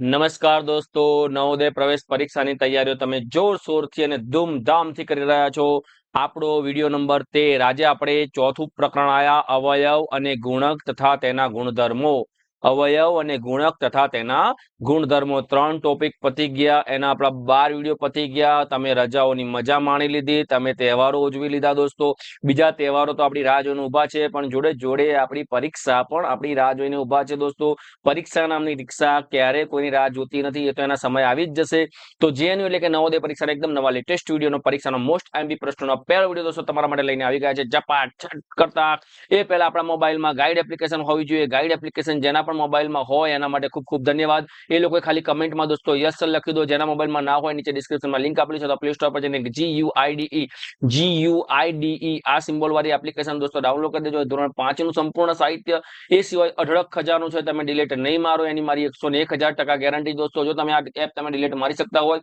નમસ્કાર દોસ્તો, નવોદય પ્રવેશ પરીક્ષાની તૈયારીઓ તમે જોરશોરથી અને ધૂમધામથી કરી રહ્યા છો. આપણો વીડિયો નંબર તેર. આજે આપણે ચોથું પ્રકરણ આયા, અવયવ અને ગુણક તથા તેના ગુણધર્મો. અવયવ અને ગુણક તથા તેના ગુણધર્મો. ત્રણ ટોપિક પતી ગયા, એના આપણા બાર વીડિયો પતી ગયા. તમે રજાઓની મજા માણી લીધી, તમે તહેવારો ઉજવી લીધા દોસ્તો. બીજા તહેવારો તો આપણી રાહ જોઈને ઊભા છે, પણ જોડે જોડે આપણી પરીક્ષા પણ આપણી રાહ જોઈને ઊભા છે દોસ્તો. પરીક્ષા નામની રિક્ષા ક્યારે કોઈની રાહ જોતી નથી, એ તો એના સમય આવી જ જશે. તો જેએનયુ એટલે કે નવોદય પરીક્ષાના એકદમ નવા લેટેસ્ટ વિડીયોનો પરીક્ષાનો મોસ્ટ એમબી પ્રશ્નોનો પહેલો વીડિયો દોસ્તો તમારા માટે લઈને આવી ગયા છે. ઝપાટ કરતા. એ પહેલા આપણા મોબાઈલમાં ગાઈડ એપ્લિકેશન હોવી જોઈએ. ગાઈડ એપ્લિકેશન જેના પણ મોબાઈલમાં હોય, એના માટે ખૂબ ખૂબ ધન્યવાદ. એ લોકોએ ખાલી કમેન્ટમાં દોસ્તો યસ લખી દો, જેના મોબાઈલમાં ના હોય, નીચે ડિસ્ક્રિપ્શનમાં લિંક આપેલી છે, તો પ્લે સ્ટોર પર જઈને G U IDE G U IDE આ સિમ્બોલ વાળી એપ્લિકેશન દોસ્તો ડાઉનલોડ કરી દેજો. ધોરણ પાંચનું સંપૂર્ણ સાહિત્ય, એ સિવાય અઢળક ખજાનું છે, તમે ડિલેટ નહીં મારો, એની મારી એકસો ને એક હજાર ટકા ગેરંટી દોસ્તો, જો તમે આ એપ તમે ડિલેટ મારી શકતા હોય,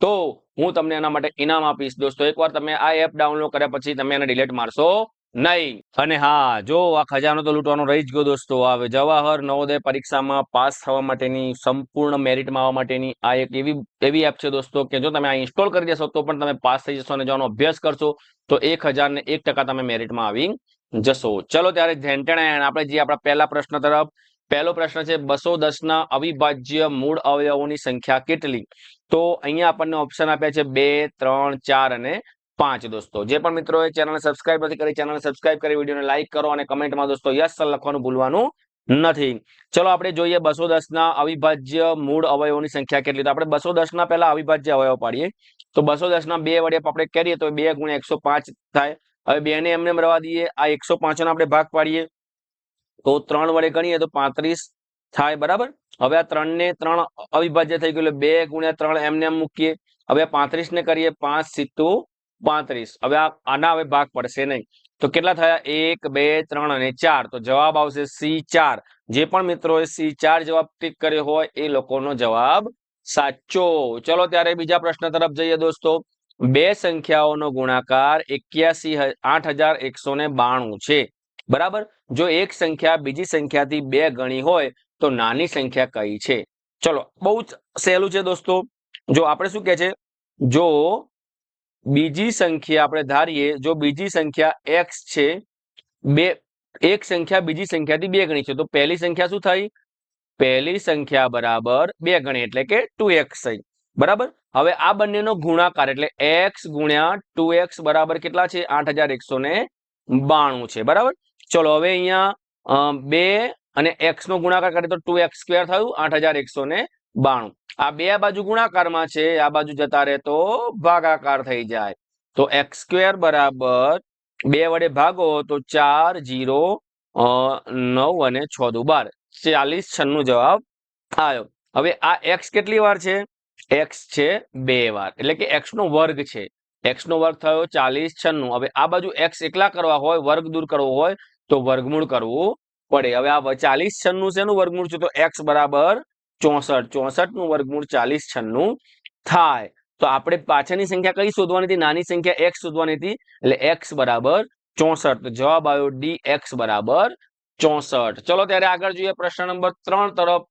તો હું તમને એના માટે ઇનામ આપીશ. દોસ્તો એકવાર તમે આ એપ ડાઉનલોડ કર્યા પછી તમે એને ડિલેટ મારશો. નહીં. અને હા, જો આ ખજાનો તો લૂંટવાનો રહી જ ગયો દોસ્તો. આવે જવાહર નવોદય પરીક્ષામાં પાસ થવા માટેની સંપૂર્ણ મેરિટમાં આવવા માટેની આ એક એવી એવી એપ છે દોસ્તો કે જો તમે આ ઇન્સ્ટોલ કરી દેશો તો પણ તમે પાસ થઈ જશો અને જો અભ્યાસ કરશો તો એક હજારને એક ટકા તમે મેરિટમાં આવી જશો. ચલો ત્યારે ધેન્ટેણ આપણે જે આપણા પહેલા પ્રશ્ન તરફ, પહેલો પ્રશ્ન છે બસો દસના અવિભાજ્ય મૂળ અવયવોની સંખ્યા કેટલી? તો અહીંયા આપણને ઓપ્શન આપ્યા છે બે, ત્રણ, ચાર અને પાંચ દોસ્તો. જે પણ મિત્રો ચેનલ સબસ્ક્રાઇબ નથી કરી ચેનલ સબસ્ક્રાઇબ કરી, વિડીયોને લાઇક કરો અને કમેન્ટમાં દોસ્તો યસ લખવાનું ભૂલવાનું નથી. ચલો, આપણે જોઈએ બસો ના અવિભાજ્ય મૂળ અવયવોની સંખ્યા કેટલી? તો આપણે બસો ના પહેલા અવિભાજ્ય અવયવ પાડીએ. તો બસો ના બે વડે આપણે કરીએ તો બે ગુણ્યા એકસો થાય. હવે બે ને એમને રવા દઈએ. આ એકસો પાંચ નો આપણે ભાગ પાડીએ. તો ત્રણ વડે ગણીએ તો પાંત્રીસ થાય, બરાબર? હવે આ ત્રણ ને ત્રણ અવિભાજ્ય થઈ ગયું એટલે બે ગુણ્યા ત્રણ એમને એમ મૂકીએ. હવે પાંત્રીસ ને કરીએ પાંચ સિત્તુ પાંત્રીસ. હવે આ આના હવે ભાગ પડશે નહીં. તો કેટલા થયા? એક, બે, ત્રણ અને ચાર. તો જવાબ આવશે સી ચાર. જે પણ મિત્રોએ સી ચાર જવાબ ટીક કર્યો હોય, એ લોકોનો જવાબ સાચો. ચલો ત્યારે બીજા પ્રશ્ન તરફ જઈએ દોસ્તો. બે સંખ્યાઓનો ગુણાકાર એક્યાસી આઠ છે. બરાબર? જો એક સંખ્યા બીજી સંખ્યાથી બે ગણી હોય, તો નાની સંખ્યા કઈ છે? ચલો, બહુ જ સહેલું છે દોસ્તો. જો આપણે શું કે છે? જો બીજી સંખ્યા આપણે ધારીએ, જો બીજી સંખ્યા એક્સ છે, બે, એક સંખ્યા બીજી સંખ્યાથી બે ગણી છે, તો પહેલી સંખ્યા શું થઈ? પહેલી સંખ્યા બરાબર બે ગણી, એટલે કે ટુ એક્સ થઈ. બરાબર? હવે આ બંનેનો ગુણાકાર, એટલે એક્સ ગુણ્યા ટુ એક્સ બરાબર કેટલા છે? આઠ બાણું છે, બરાબર? ચલો હવે અહીંયા બે અને એક્સ નો ગુણાકાર કરીએ તો ટુ એક્સ સ્ક્વેર થયું, આઠ બાણું. આ બે બાજુ ગુણાકારમાં છે, આ બાજુ જતા રહે તો ભાગાકાર થઈ જાય. તો એક્સ બરાબર બે વડે ભાગો તો ચાર, જીરો નવ અને છ દુ બાર. ચાલીસ છન્નું જવાબ આવ્યો હવે આ એક્સ કેટલી વાર છે? એક્સ છે બે વાર. એટલે કે એક્સ નો વર્ગ છે. એક્સ નો વર્ગ થયો ચાલીસ છન્નું. હવે આ બાજુ એક્સ એકલા કરવા હોય, વર્ગ દૂર કરવો હોય, તો વર્ગમૂળ કરવું પડે. હવે આ ચાલીસ છન્નું શેનું વર્ગમૂળ છે? તો એક્સ બરાબર ચોસઠ ચોસઠનું વર્ગમૂળ ચાલીસ છન્નું થાય. તો આપણે પાછળની સંખ્યા કઈ શોધવાની હતી? નાની સંખ્યા એક્સ શોધવાની હતી. એટલે એક્સ બરાબર ચોસઠ. જવાબ આવ્યો ડી એક્સ બરાબર ચોસઠ. ચલો ત્યારે આગળ જોઈએ પ્રશ્ન નંબર ત્રણ તરફ.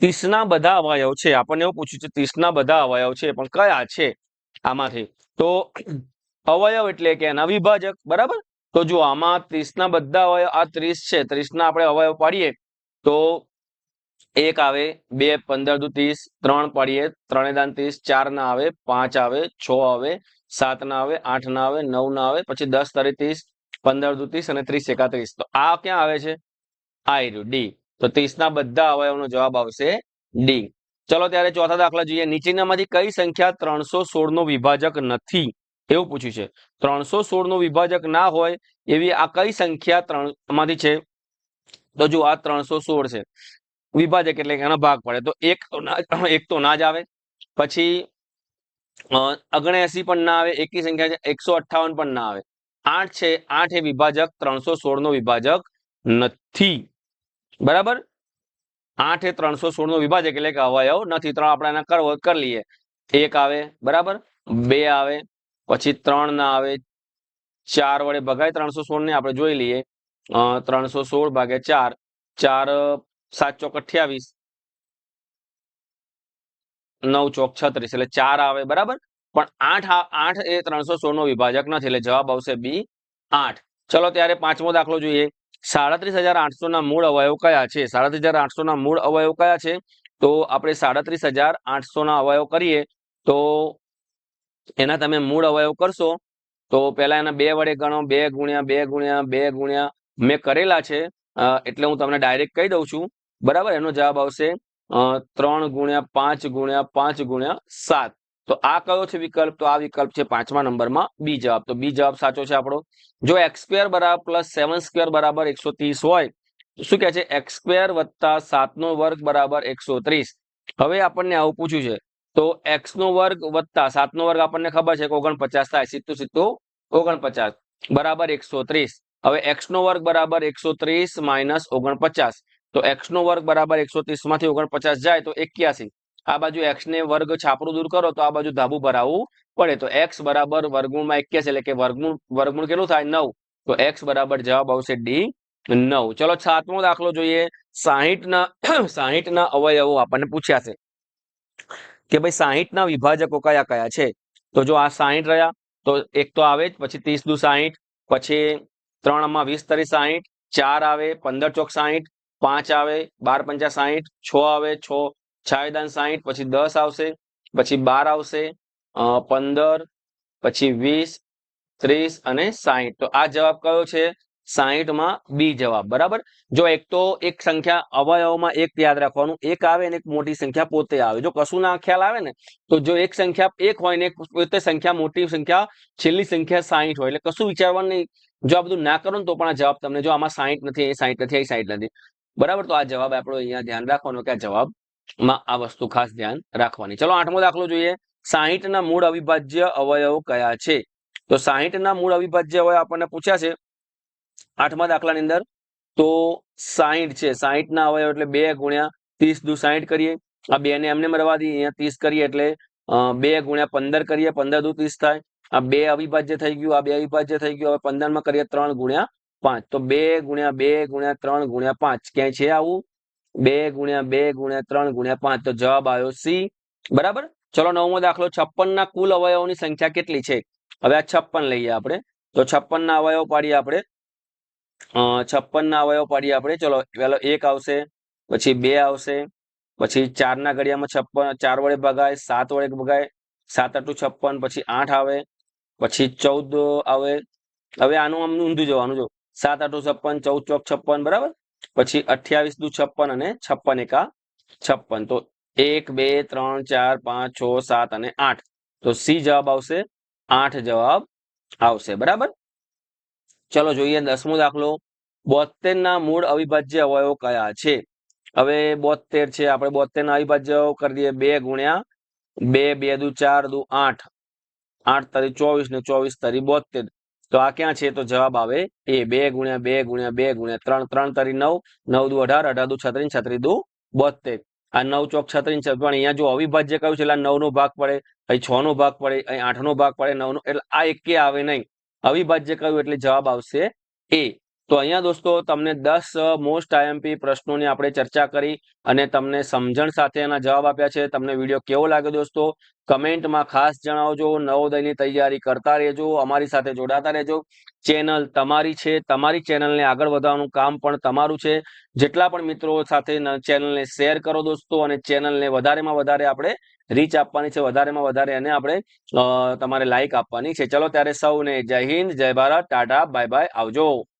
ત્રીસના બધા અવયવ છે. આપણને એવું પૂછ્યું છે, ત્રીસના બધા અવયવ છે, પણ કયા છે આમાંથી? તો અવયવ એટલે કે એના વિભાજક, બરાબર? તો જો આમાં ત્રીસના બધા અવયવ, આ ત્રીસ છે, ત્રીસના આપણે અવયવ પાડીએ, તો એક આવે, બે પંદર દુ ત્રીસ, ત્રણ પડીએ, ત્રણે દાન ત્રીસ, ચાર ના આવે, પાંચ આવે, છ આવે, સાત ના આવે, આઠ ના આવે, નવ ના આવે, પછી દસ તારીખ ત્રીસ, પંદર દુ ત્રીસ અને ત્રીસ એકાત્રીસ. તો આ ક્યાં આવે છે? આ રહ્યું, ડી. તો ત્રીસ ના બધા અવયવનો જવાબ આવશે ડી. ચલો ત્યારે ચોથા દાખલા જોઈએ. નીચેનામાંથી કઈ સંખ્યા ત્રણસો સોળ નો વિભાજક નથી? એવું પૂછ્યું છે. ત્રણસો સોળનું વિભાજક ના હોય એવી આ કઈ સંખ્યા ત્રણમાંથી છે? તો જો આ ત્રણસો સોળ છે. વિભાજક એટલે એનો ભાગ પડે. તો એક એક તો ના જ આવે. પછી અગણએસી પણ ના આવે, એકી સંખ્યા છે, એકસો અઠ્ઠાવન પણ ના આવે. આઠ છે, આઠ એ વિભાજક, ત્રણસો સોળ નો વિભાજક નથી. બરાબર? આઠ એ ત્રણસો સોળ નો વિભાજક એટલે કે અવયવ નથી. ત્રણ આપણે એના કરવો, કરી લઈએ. એક આવે, બરાબર? બે આવે, પછી ત્રણ ના આવે, ચાર વડે ભગાય ત્રણસો સોળ ને આપણે જોઈ લઈએ. ત્રણસો સોળ ભાગે ચાર ચાર સાત ચોક અઠ્યાવીસ? નવ ચોક છત્રીસ, એટલે ચાર આવે, બરાબર? પણ આઠ આઠ એ ત્રણસો સોળ નો વિભાજક નથી, એટલે જવાબ આવશે બી આઠ. ચલો ત્યારે પાંચમો દાખલો જોઈએ. સાડત્રીસ હજાર આઠસો ના મૂળ અવયવ કયા છે? સાડત્રીસ હજાર આઠસો ના મૂળ અવયવ કયા છે? તો આપણે સાડત્રીસ હજાર આઠસો ના અવયવ કરીએ, તો એના તમે મૂળ અવયવ કરશો. તો પહેલા એના બે વડે ગણો, બે ગુણ્યા બે ગુણ્યા બે ગુણ્યા. મેં કરેલા છે એટલે હું તમને ડાયરેક્ટ કહી દઉં છું. બરાબર? એનો જવાબ આવશે ત્રણ ગુણ્યા પાંચ ગુણ્યા પાંચ ગુણ્યા સાત. તો આ કયો છે વિકલ્પ? તો આ વિકલ્પ છે પાંચમા નંબરમાં બી જવાબ. તો બી જવાબ સાચો છે આપણો. જો એક્સ સ્ક્વેર બરાબર પ્લસ સેવન સ્ક્વેર બરાબર એકસો ત્રીસ હોય શું કહે છે? એક્સ સ્ક્વેર વત્તા સાતનો વર્ગ બરાબર એકસો ત્રીસ. હવે આપણને આવું પૂછ્યું છે, તો એક્સ નો વર્ગ વત્તા સાતનો વર્ગ આપણને ખબર છે કે ઓગણપચાસ થાય. સીધું સીધું ઓગણપચાસ. બરાબર એકસો ત્રીસ. હવે એક્સ નો વર્ગ બરાબર એકસો ત્રીસ માઇનસ ઓગણપચાસ. તો એક્સ નો વર્ગ બરાબર એકસો ત્રીસમાંથી ઓગણપચાસ જાય તો એક્યાસી. આ બાજુ એક્સ ને વર્ગ છાપરું દૂર કરો તો આ બાજુ ધાબુ ભરાવવું પડે. તો એક્સ બરાબર વર્ગમૂળમાં એક્યાસી એટલે કે વર્ગમૂળ વર્ગમૂળ કેટલું થાય? નવ. તો એક્સ બરાબર જવાબ આવશે ડી નવ. ચલો સાતમો દાખલો જોઈએ. સાહીઠ ના સાહીઠ ના અવયવો આપણને પૂછ્યા છે કે ભાઈ સાહીઠ ના વિભાજકો કયા કયા છે? તો જો આ સાહીઠ રહ્યા, તો એક તો આવે પછી ત્રીસ દુ સાહીઠ, પછી ત્રણમાં વીસ તરી સાહીઠ, ચાર આવે, પંદર ચોક સાહીઠ પાંચ આવે, બાર પંચા સાહીઠ, છ આવે, છ છાયદાન સાહીઠ, પછી દસ આવશે, પછી બાર આવશે પંદર, પછી વીસ, ત્રીસ અને સાહીઠ. તો આ જવાબ કયો છે? સાહીઠમાં બી જવાબ. બરાબર? જો એક તો એક સંખ્યા અવયવમાં એક યાદ રાખવાનું, એક આવે ને એક મોટી સંખ્યા પોતે આવે. જો કશું ના ખ્યાલ આવે ને, તો જો એક સંખ્યા એક હોય ને પોતે સંખ્યા મોટી સંખ્યા, છેલ્લી સંખ્યા સાહીઠ હોય. એટલે કશું વિચારવાનું નહીં. જો આ બધું ના કરો ને, તો પણ આ જવાબ તમને, જો આમાં સાહીઠ નથી એ સાહીઠ નથી એ સાહીઠ નથી. બરાબર? તો આ જવાબ આપણો અહીંયા ધ્યાન રાખવાનો કે આ જવાબમાં આ વસ્તુ ખાસ ધ્યાન રાખવાની. ચલો આઠમો દાખલો જોઈએ. સાહીઠ ના મૂળ અવિભાજ્ય અવયવો કયા છે? તો સાહીઠ ના મૂળ અવિભાજ્ય અવયવ આપણને પૂછ્યા છે આઠમા દાખલાની અંદર. તો સાહીઠ છે. સાહીઠ ના અવયવ એટલે બે ગુણ્યા ત્રીસ દુ સાહીઠ કરીએ. આ બે ને એમને મરવા દઈએ. અહીંયા ત્રીસ કરીએ એટલે બે ગુણ્યા પંદર કરીએ. પંદર દુ ત્રીસ થાય. આ બે અવિભાજ્ય થઈ ગયું. આ બે અવિભાજ્ય થઈ ગયું. હવે પંદરમાં કરીએ ત્રણ ગુણ્યા પાંચ. તો બે ગુણ્યા બે ગુણ્યા ત્રણ ગુણ્યા પાંચ. ક્યાંય છે આવું? બે ગુણ્યા બે ગુણ્યા ત્રણ ગુણ્યા પાંચ. તો જવાબ આવ્યો સી. બરાબર? ચલો નવમો દાખલો. છપ્પન ના કુલ અવયવોની સંખ્યા કેટલી છે? હવે આ છપ્પન લઈએ આપણે. તો છપ્પન ના અવયવ પાડીએ આપણે. છપ્પન ના અવયવ પાડીએ આપણે. ચલો પેલો એક આવશે, પછી બે આવશે, પછી ચાર ના ઘડિયામાં છપ્પન, ચાર વડે ભગાય, સાત વડે ભગાય, સાત આઠું છપ્પન, પછી આઠ આવે, પછી ચૌદ આવે. હવે આનું આમ ઊંધું જવાનું જો. સાત, આઠ, છપ્પન, ચૌદ, ચોક, છપ્પન, બરાબર? પછી અઠ્યાવીસ, દુ, છપ્પન અને છપ્પન એકા છપ્પન. તો એક, બે, ત્રણ, ચાર, પાંચ, છ, સાત અને આઠ. તો સી જવાબ આવશે? આઠ જવાબ આવશે. બરાબર? ચલો જોઈએ દસમો દાખલો. બોતેર ના મૂળ અવિભાજ્ય અવયવો કયા છે? હવે બોતેર છે. આપણે બોતેર ના અવિભાજ્ય કરી દઈએ. બે ગુણ્યા બે બે દુ, ચાર દુ, આઠ. આઠ તરી ચોવીસ ને ચોવીસ તરી બોતેર તો આ ક્યાં છે? તો જવાબ આવે એ બે ગુણ્યા બે ગુણ્યા બે ગુણ્યા ત્રણ ત્રણ તરી નવ નવ દુ અઢાર અઢાર દુ છત્રીસ છત્રી દુ બોતેર આ નવ ચોક છત્રીસ છે, પણ અહીંયા જો અવિભાજ્ય કયું છે? એટલે નવ નો ભાગ પડે, અહીં છ નો ભાગ પડે, અહીં આઠ નો ભાગ પડે, નવ નો, એટલે આ એકે આવે નહીં. અવિભાજ્ય કયું? એટલે જવાબ આવશે એ. તો અહીંયા દોસ્તો તમને દસ મોસ્ટ આઈએમપી પ્રશ્નોની આપણે ચર્ચા કરી અને તમને સમજણ સાથે એના જવાબ આપ્યા છે. તમને વીડિયો કેવો લાગ્યો દોસ્તો? કમેન્ટમાં ખાસ જણાવજો. નવોદયની તૈયારી કરતા રહેજો. અમારી સાથે જોડાતા રહેજો. ચેનલ તમારી છે. તમારી ચેનલને આગળ વધારવાનું કામ પણ તમારું છે. જેટલા પણ મિત્રો સાથે ચેનલને શેર કરો દોસ્તો અને ચેનલને વધારેમાં વધારે આપણે રીચ આપવાની છે. વધારેમાં વધારે એને આપણે તમારે લાઇક આપવાની છે. ચલો ત્યારે સૌને જય હિન્દ, જય ભારત, ટાટા, બાય બાય, આવજો.